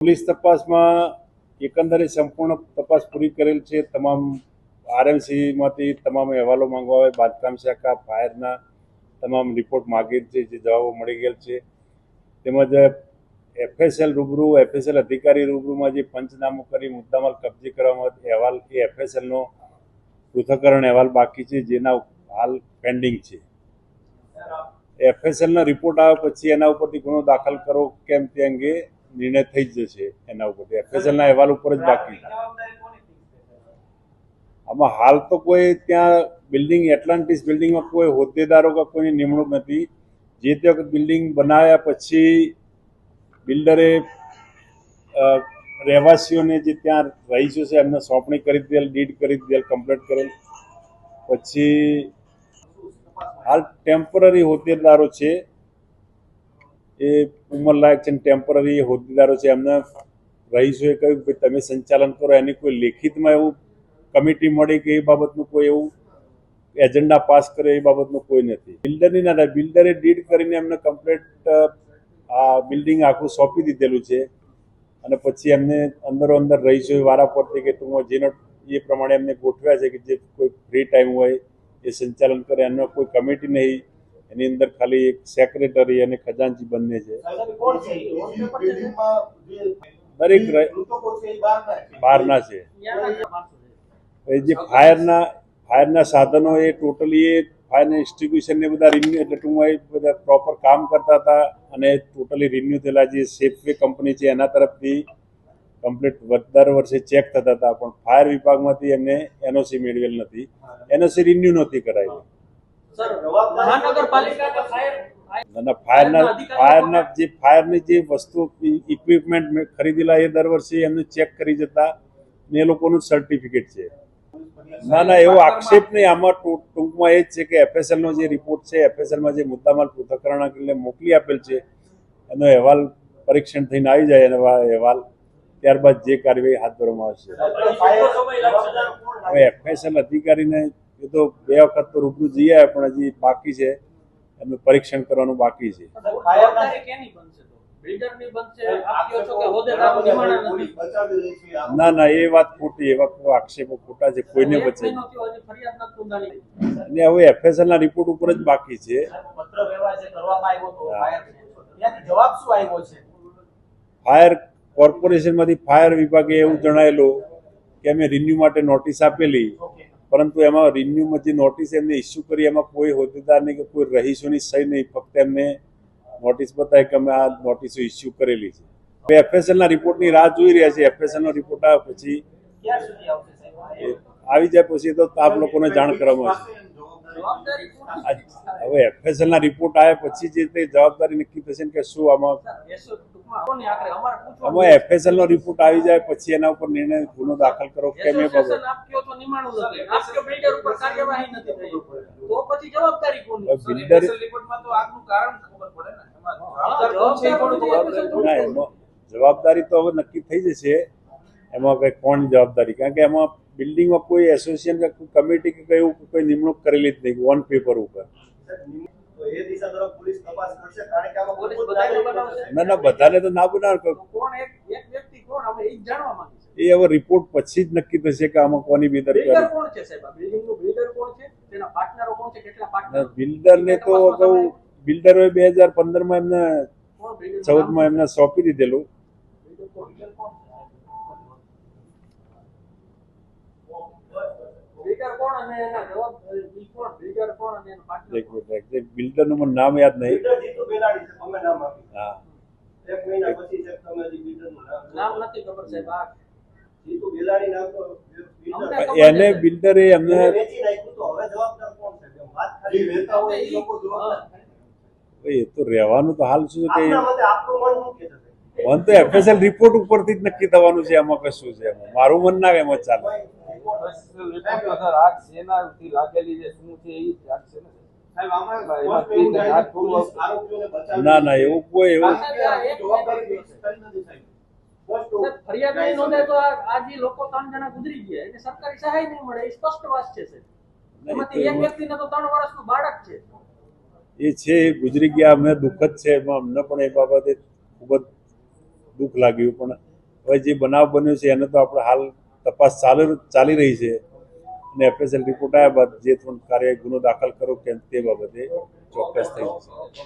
Police તપાસમાં એકંદરે સંપૂર્ણ તપાસ પૂરી કરેલ છે. તમામ આરએમસીમાંથી તમામ અહેવાલો માંગવા આવે, બાંધકામ શાખા, ફાયરના તમામ રિપોર્ટ માગેલ છે જે જવાબો મળી ગયેલ છે. તેમજ એફએસએલ રૂબરૂ એફએસએલ અધિકારી રૂબરૂમાં જે પંચનામું કરી મુદ્દામાલ કબજે કરવામાં અહેવાલ એ એફએસએલનો પૃથ્થકરણ અહેવાલ બાકી છે, જેના હાલ પેન્ડિંગ છે. એફએસએલનો રિપોર્ટ આવ્યા પછી એના ઉપરથી ગુનો દાખલ કરો, કેમ તે અંગે નિર્ણય થઈ જ જશે એના ઉપરથી એફએસએલના અહેવાલ ઉપર જ બાકી. આમાં હાલ તો કોઈ ત્યાં બિલ્ડિંગ એટલાન્ટિસ બિલ્ડિંગમાં કોઈ હોદ્દેદારો કે કોઈની નિમણૂક નથી. જે તે વખત બિલ્ડિંગ બનાવ્યા પછી બિલ્ડરે રહેવાસીઓને જે ત્યાં રહીશો છે, એમને સોંપણી કરી દીધેલ ડીડ કરી દીધેલ કમ્પ્લીટ કરેલ. પછી હાલ ટેમ્પરરી હોદ્દેદારો છે. એ ઉંમરલાયક છે ટેમ્પરરી હોદ્દેદારો છે, એમને રહીશોએ કહ્યું કે તમે સંચાલન કરો, એની કોઈ લેખિતમાં એવું કમિટી મળી કે એ બાબતનું કોઈ એવું એજન્ડા પાસ કરે એ બાબતનું કોઈ નથી. બિલ્ડરની ના બિલ્ડરે ડીડ કરીને એમને કમ્પ્લેટ આ બિલ્ડિંગ આખું સોંપી દીધેલું છે અને પછી એમને અંદરો અંદર રહીશો વારા પરથી કે ટૂંકમાં જેનો એ પ્રમાણે એમને ગોઠવ્યા છે કે જે કોઈ ફ્રી ટાઈમ હોય એ સંચાલન કરે એનો કોઈ કમિટી નહીં એની અંદર ખાલી એક સેક્રેટરી અને ખજાનચી બંને છે. દરેક બહારના છે? એ જે ફાયરના ફાયરના સાધનો એ ટોટલી એ ફાયરના ડિસ્ટ્રીબ્યુશન ને બધા રિન્યુ એટલે ટૂંકમાં એ બધા પ્રોપર કામ કરતા હતા અને ટોટલી રિન્યુ થયેલા જે સેફવે કંપની છે એના તરફથી કમ્પ્લીટ દર વર્ષે ચેક થતા હતા પણ ફાયર વિભાગમાંથી એમને એનઓસી મેળવેલ નથી. એનઓસી રિન્યુ નહોતી કરાયેલી સર મહાનગરપાલિકાના ફાયર અને ફાયરના જે ફાયરની જે વસ્તુ ઇક્વિપમેન્ટ ખરીદેલા એ દર વર્ષે એમને ચેક કરી જતા ને એ લોકોનું સર્ટિફિકેટ છે. ના ના એવો આક્ષેપ નહીં. આમાં ટૂંકમાં એ જ છે કે એફએસએલ નો જે રિપોર્ટ છે એફએસએલમાં જે મુદ્દામાલ પૃથ્થકરણ મોકલી આપેલ છે એનો અહેવાલ પરીક્ષણ થઈને આવી જાય એનો અહેવાલ. ત્યારબાદ જે કાર્યવાહી હાથ ધરવામાં આવશે. હવે એફએસએલ અધિકારીને એ તો બે વખત તો રૂબરૂ જઈ આવ્યા પણ હજી બાકી છે. એનું પરીક્ષણ કરવાનું બાકી છે. જવાબદારી કેની બનશે તો? બિલ્ડરની બનશે? આપ કહો છો કે હોદ્દેદારો નિમાણા નથી? ના ના એ વાત ખોટી એવા આક્ષેપો ખોટા છે કોઈને બચે અને હવે એફએસએલ ના રિપોર્ટ ઉપર જ બાકી છે. પત્ર વ્યવહાર જે કરવામાં આવ્યો હતો ફાયર ત્યાંથી જવાબ છે? ફાયર કોર્પોરેશનમાંથી ફાયર વિભાગે એવું જણાયેલું કે અમે રિન્યુ માટે નોટિસ આપેલી પરંતુ એમાં રિન્યુમાં જે નોટિસ એમને ઇસ્યુ કરી એમાં કોઈ હોદ્દેદારની કે કોઈ રહીશોની સહી નહીં ફક્ત એમને નોટિસ બતાવી કે અમે આ નોટિસો ઇસ્યુ કરેલી છે. હવે એફએસએલના રિપોર્ટની રાહ જોઈ રહ્યા છે એફએસએલનો રિપોર્ટ આવે પછી આવી જાય પછી તો આપ લોકોને જાણ કરવામાં આવશે. હવે એફએસએલના રિપોર્ટ આવ્યા પછી જે તે જવાબદારી નક્કી થશે ને કે શું આમાં આમાં એફએસએલ નો રિપોર્ટ આવી જાય પછી એના ઉપર નિર્ણય ગુનો દાખલ કરો કેમ એ બાબત બિલ્ડર જવાબદારી તો આગનું કારણ ખબર પડે ને. એમાં હા, જવાબદાર કોણ છે? એ જવાબદાર પણ ખબર કોણ ના એમાં જવાબદારી તો હવે નક્કી થઈ જશે. એમાં કઈ કોણ જવાબદારી? કારણ કે એમાં બિલ્ડિંગમાં કોઈ એસોસિએશન કે કોઈ કમિટી કે કઈ એવું કોઈ નિમણૂક કરેલી જ નહીં ઓન પેપર ઉપર. તો એ દિશા તરફ પોલીસ તપાસ કરશે કારણ કે આમાં પોલીસ ખૂબ જ બધાને નાગરિકો બનાવશે? છે. ના ના બધાને તો ના બનાવે તો કોણ એક એક વ્યક્તિ કોણ? અમે એ જ જાણવા માંગીએ છીએ. એ હવે રિપોર્ટ પછી જ નક્કી થશે કે આમાં કોની બિલ્ડર બેદરકારી કોણ છે સાહેબ? આ બિલ્ડિંગનું બિલ્ડર કોણ છે? તેના પાર્ટનરો કોણ છે? કેટલા પાર્ટનર? બિલ્ડરને તો કહું બિલ્ડરોએ બે હજાર પંદરમાં એમને ચૌદમાં એમને સોંપી દીધેલું બિલ્ડર કોણ બિલ્ડર કોણ બિલ્ડર કોણ અને એના જવાબ ઈ કોણ બિલ્ડર કોણ અને એના પાર્ટનર એક મિનિટ એક બિલ્ડરનું મને નામ યાદ નહીં. બિલ્ડર જીતુ બેલાડી છે તમે નામ આપ્યું હા. એક મહિના પછી છે તમે હજી બિલ્ડરનું નામ નામ નથી ખબર સાહેબ આ જીતુ બેલાડી નામ તો બિલ્ડર. અમને એને બિલ્ડરે એમને એને વેચી નાખ્યું તો હવે જવાબદાર કોણ છે એમ વાત ખાલી વહેતા હોય એ લોકો જવાબદાર એ તો રહેવાનું તો હાલ શું કે મન તો એફએસએલ રિપોર્ટ ઉપરથી જ નક્કી થવાનું છે એમાં કશું છે એમાં. મારું મન ના એમાં ચાલે. ને ના એવું કોઈ એવું એ છે ગુજરી ગયા અમને દુઃખદ છે એમાં અમને પણ એ બાબતે ખૂબ જ દુઃખ લાગ્યું, પણ હવે જે બનાવ બન્યો છે, એને તો આપણે હાલ તપાસ ચાલુ ચાલી રહી છે. અને એફએસએલ રિપોર્ટ આવ્યા બાદ જે પણ કાર્ય ગુનો દાખલ કરો કે તે બાબતે ચોક્કસ થઈ જશે.